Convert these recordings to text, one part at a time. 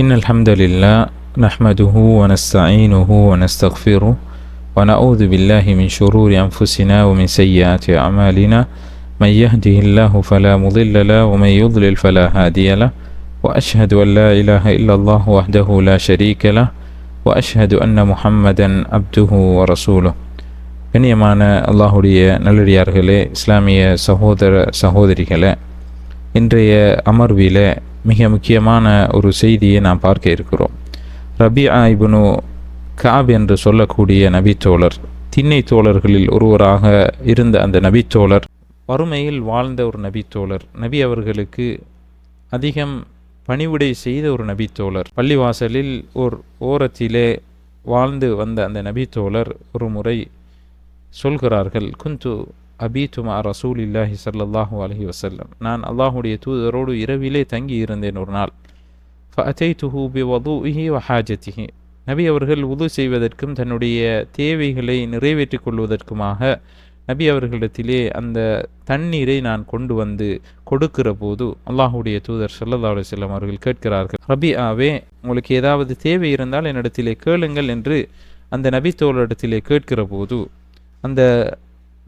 إن الحمد لله نحمده ونستعينه ونستغفره ونعوذ بالله من شرور أنفسنا ومن سيئات أعمالنا. من يهده الله فلا مضل له ومن يضلل فلا هادي له. وأشهد أن لا إله إلا الله وحده لا شريك له. وأشهد أن محمدا عبده ورسوله. கண்ணியமான அல்லாஹுடைய நல்லடியார்களே இஸ்லாமிய சகோதர சகோதரிகளே இன்றைய அமர்வில் மிக முக்கியமான ஒரு செய்தியை நாம் பார்க்க இருக்கிறோம். ரபி இப்னு காப் என்று சொல்லக்கூடிய நபித்தோழர் திண்ணை தோழர்களில் ஒருவராக இருந்த அந்த நபித்தோழர் வறுமையில் வாழ்ந்த ஒரு நபித்தோழர் நபி அவர்களுக்கு அதிகம் பணிவிடை செய்த ஒரு நபித்தோழர் பள்ளிவாசலில் ஒரு ஓரத்திலே வாழ்ந்து வந்த அந்த நபித்தோழர் ஒரு முறை சொல்கிறார்கள் குந்து அபீத்துமா ரசூல் இல்லாஹி சல்லாஹூ அலஹி வசல்லம் நான் அல்லாஹுடைய தூதரோடு இரவிலே தங்கி இருந்தேன் ஒரு நாள். ஃபஅதைத்துஹு பி வதுஇஹி வஹாஜத்திஹி நபி அவர்கள் உது செய்வதற்கும் தன்னுடைய தேவைகளை நிறைவேற்றிக் கொள்வதற்குமாக நபி அவர்களிடத்திலே அந்த தண்ணீரை நான் கொண்டு வந்து கொடுக்கிற போது அல்லாஹுடைய தூதர் சல்லா அலுவலம் அவர்கள் கேட்கிறார்கள் ரபி ஆவே உங்களுக்கு ஏதாவது தேவை இருந்தால் என்னிடத்திலே கேளுங்கள் என்று அந்த நபி தோழரிடத்திலே கேட்கிற போது அந்த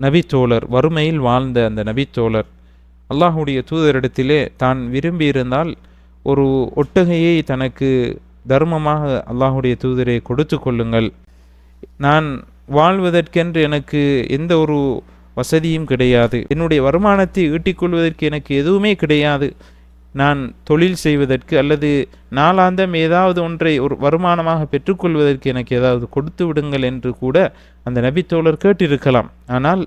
நபித்தோழர் வறுமையில் வாழ்ந்த அந்த நபித்தோழர் அல்லாஹுடைய தூதரிடத்திலே தான் விரும்பியிருந்தால் ஒரு ஒட்டகையை தனக்கு தர்மமாக அல்லாஹுடைய தூதரை கொடுத்து கொள்ளுங்கள். நான் வாழ்வதற்கென்று எனக்கு எந்த ஒரு வசதியும் கிடையாது. என்னுடைய வருமானத்தை ஈட்டிக்கொள்வதற்கு எனக்கு எதுவுமே கிடையாது. நான் தொழில் செய்வதற்கு அல்லது நாளாந்தம் ஏதாவது ஒன்றை ஒரு வருமானமாக பெற்றுக்கொள்வதற்கு எனக்கு ஏதாவது கொடுத்து விடுங்கள் என்று கூட அந்த நபித்தோழர் கேட்டிருக்கலாம். ஆனால்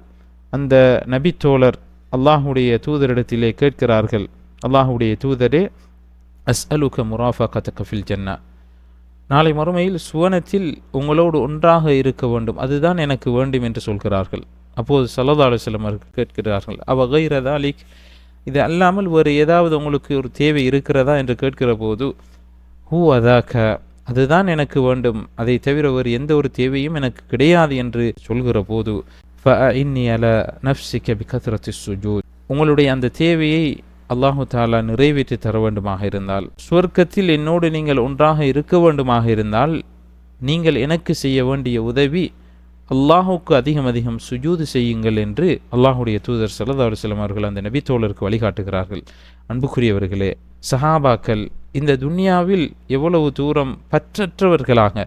அந்த நபித்தோழர் அல்லாஹுடைய தூதரிடத்திலே கேட்கிறார்கள். அல்லாஹுடைய தூதரே அஸ் அலுக முராஃபா கதகஃபில் ஜன்னா. நாளை மறுமையில் சுவனத்தில் உங்களோடு ஒன்றாக இருக்க வேண்டும். அதுதான் எனக்கு வேண்டும் என்று சொல்கிறார்கள். அப்போது சல்லா அலுவலம் கேட்கிறார்கள் அவ கைரதாலிக் இது அல்லாமல் வேறு ஏதாவது உங்களுக்கு ஒரு தேவை இருக்கிறதா என்று கேட்கிற போது ஹூ அதாக்க? அதுதான் எனக்கு வேண்டும். அதை தவிர வேறு எந்த ஒரு தேவையும் எனக்கு கிடையாது என்று சொல்கிற போது இன்னி அல நப்சிக்க பி கத்ரத்தி சுஜூத். உங்களுடைய அந்த தேவையை அல்லாஹு தாலா நிறைவேற்றி தர வேண்டுமாக இருந்தால் சுவர்க்கத்தில் என்னோடு நீங்கள் ஒன்றாக இருக்க வேண்டுமாக இருந்தால் நீங்கள் எனக்கு செய்ய வேண்டிய உதவி அல்லாஹுக்கு அதிகம் அதிகம் சுஜூது செய்யுங்கள் என்று அல்லாஹுடைய தூதர் சல்லா அலுவலம் அவர்கள் அந்த நபித்தோழருக்கு வழிகாட்டுகிறார்கள். அன்புக்குரியவர்களே சஹாபாக்கள் இந்த துன்யாவில் எவ்வளவு தூரம் பற்றற்றவர்களாக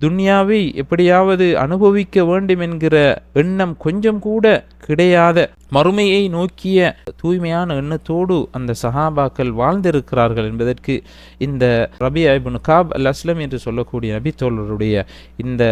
துன்யாவை எப்படியாவது அனுபவிக்க வேண்டும் என்கிற எண்ணம் கொஞ்சம் கூட கிடையாத மறுமையை நோக்கிய தூய்மையான எண்ணத்தோடு அந்த சஹாபாக்கள் வாழ்ந்திருக்கிறார்கள் என்பதற்கு இந்த ரபி ஐபுன் காப் அல் அஸ்லம் என்று சொல்லக்கூடிய நபி தோழருடைய இந்த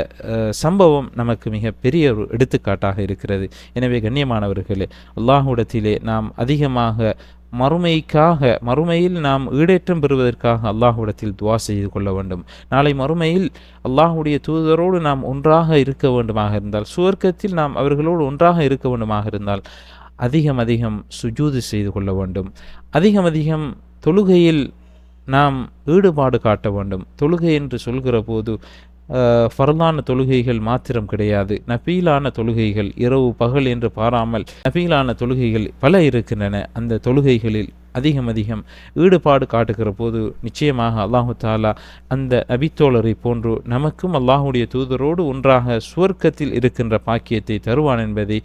சம்பவம் நமக்கு மிக பெரிய ஒரு எடுத்துக்காட்டாக இருக்கிறது. எனவே கண்ணியமானவர்களே அல்லாஹுடத்திலே நாம் அதிகமாக மறுமைக்காக மறுமையில் நாம் ஈடேற்றம் பெறுவதற்காக அல்லாஹுடத்தில் துவா செய்து கொள்ள வேண்டும். நாளை மறுமையில் அல்லாஹுடைய தூதரோடு நாம் ஒன்றாக இருக்க வேண்டுமாக இருந்தால் சுவர்க்கத்தில் நாம் அவர்களோடு ஒன்றாக இருக்க வேண்டுமாக இருந்தால் அதிகம் அதிகம் சுஜூது செய்து கொள்ள வேண்டும். அதிகம் அதிகம் தொழுகையில் நாம் ஈடுபாடு காட்ட வேண்டும். தொழுகை என்று சொல்கிற போது ஃபர்தான தொழுகைகள் மாத்திரம் கிடையாது. நபீலான தொழுகைகள் இரவு பகல் என்று பாராமல் நபீலான தொழுகைகள் பல இருக்கின்றன. அந்த தொழுகைகளில் அதிகம் அதிகம் ஈடுபாடு காட்டுகிற போது நிச்சயமாக அல்லாஹு தாலா அந்த நபித்தோழரை போன்று நமக்கும் அல்லாஹுடைய தூதரோடு ஒன்றாக சுவர்க்கத்தில் இருக்கின்ற பாக்கியத்தை தருவான் என்பதை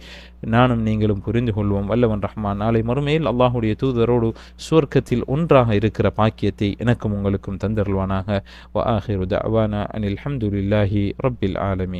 நானும் நீங்களும் புரிந்து கொள்வோம். வல்லவன் ரஹ்மான் நாளை மறுமையில் அல்லாஹுடைய தூதரோடு சுவர்க்கத்தில் ஒன்றாக இருக்கிற பாக்கியத்தை எனக்கும் உங்களுக்கும் தந்தருள்வானாக. வ ஆஹிரு தவானா அனில் அஹமதுல்லாஹி ரப்பில் ஆலமீன்.